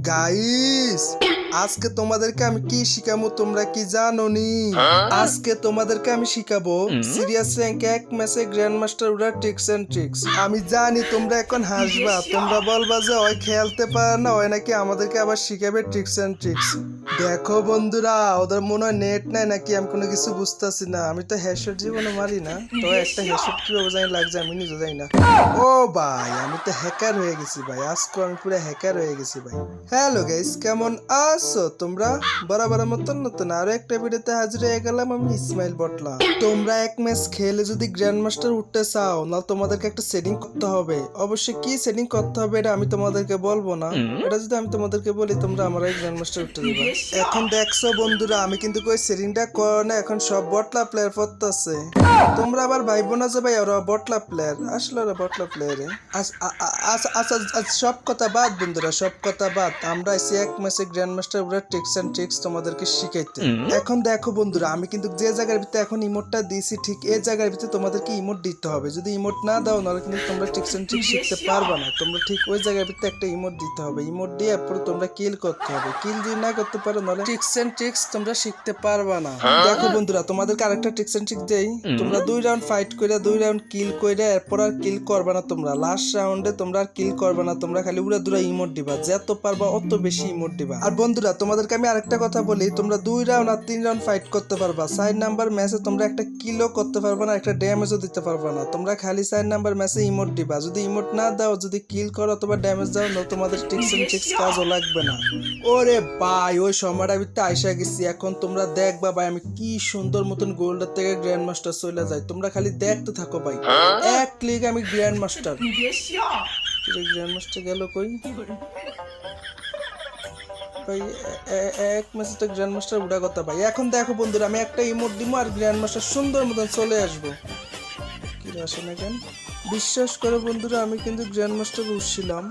Guys আজকে তোমাদেরকে আমি কি শিখাবো তোমরা কি জানো নি আজকে তোমাদেরকে আমি শিখাবো সিরিয়াস র্যাঙ্ক এক ম্যাচে গ্র্যান্ড মাস্টার ওরা ট্রিক্স এন্ড ট্রিক্স আমি জানি তোমরা এখন হাসবা তোমরা বলবা যে ওই খেলতে পারে না ওই নাকি আমাদেরকে আবার শিখাবে ট্রিক্স এন্ড ট্রিক্স দেখো বন্ধুরা ওদের মনে হয় নেট নাই নাকি? আমি কোনো কিছু বুঝতেছি না। আমি তো হেডশট জীবনে মারি না। তো একটা হেডশট কীভাবে জানি লাগছে আমি নিজে জানি না। ও ভাই আমি তো হ্যাকার হয়ে গেছি ভাই। আজকে আমি পুরো হ্যাকার হয়ে গেছি ভাই। হ্যালো গাইস কেমন আছো তোমরা? বরাবর মতন নতুন আরও একটা ভিডিওতে হাজির হয়ে গেলাম আমি ইসমাইল বটলা। তোমরা এক ম্যাচ খেলে যদি গ্র্যান্ড মাস্টার উঠতে চাও না তোমাদেরকে একটা সেটিং করতে হবে। অবশ্যই কি সেটিং করতে হবে এটা আমি তোমাদেরকে বলব না। এটা যদি আমি তোমাদেরকে বলি তোমরা আমার গ্র্যান্ড মাস্টার উঠতে দেবে। এখন দেখছ বন্ধুরা আমি কিন্তু কই সেটিংটা করো না এখন সব বটলা প্লেয়ার পড়তেছে। তোমরা আবার ভাইবো না যে ভাই ওরা বটলা প্লেয়ার আসলে ওরা বটলা প্লেয়ারে সব কথা বাদ বন্ধুরা সব কথা বাদ। আমরা এসে এক মাসে গ্র্যান্ড মাস্টার ওরা ট্রিক্স এন্ড ট্রিক্স তোমাদেরকে শিখাইতে। এখন দেখো বন্ধুরা আমি কিন্তু যে জায়গার ভিতরে এখন ইমোটটা দিয়েছি ঠিক এই জায়গার ভিতরে তোমাদেরকে ইমোট দিতে হবে। যদি ইমোট না দাও নাহলে কিন্তু তোমরা ট্রিক্স এন্ড ট্রিক্স শিখতে পারবে না। তোমরা ঠিক ওই জায়গার ভিতরে একটা ইমোট দিতে হবে। ইমোট দিয়ে এরপর তোমরা কিল করতে হবে। কিল যদি না করতে পারো নাহলে। ট্রিক্স এন্ড ট্রিক্স তোমরা শিখতে পারবে না। দেখো বন্ধুরা তোমাদেরকে আরেকটা ট্রিক্স এন্ড ট্রিক্স দেই। তোমরা দুই রাউন্ড ফাইট করে দুই রাউন্ড কিল করে এরপর আর কিল করবে না তোমরা। লাস্ট রাউন্ডে তোমরা আর কিল করবে না তোমরা খালি উড়া দুরা ইমোট দিবা। যত পারবা অত বেশি ইমোট দিবা। আর বন্ধুরা তোমাদেরকে আমি আরেকটা কথা বলি তোমরা দুই রাউন্ড আর তিন রাউন্ড ফাইট করতে পারবা। সাইড নাম্বার ম্যাচে তোমরা একটা কিলও করতে পারবে না একটা ড্যামেজও দিতে পারবে না। তোমরা খালি সাইড নাম্বার ম্যাচে ইমোট দিবা। যদি ইমোট না দাও যদি কিল করো অথবা ড্যামেজ দাও না তোমাদের টিক্স এন্ড ট্রিক্স কাজও লাগবে না। ওরে ভাই ওই সমারাবিতে আইসা গেছি। এখন তোমরা দেখ ভাই, আমি কি সুন্দর মতন গোল্ডার থেকে গ্র্যান্ড মাস্টার চলে যায় তোমরা খালি দেখতে থাকো ভাই। এক ক্লিক আমি গ্র্যান্ড মাস্টার গ্র্যান্ড মাস্টার গেল কই? ভাই এক মেসেজ তো গ্র্যান্ড মাস্টার উড়া কথা ভাই। এখন দেখো বন্ধুরা, আমি একটা ইমোট দিব আর গ্র্যান্ড মাস্টার সুন্দর মতন চলে আসব। কি আসে না কেন বিশ্বাস করে বন্ধুরা, আমি কিন্তু গ্র্যান্ড মাস্টার উঠছিলাম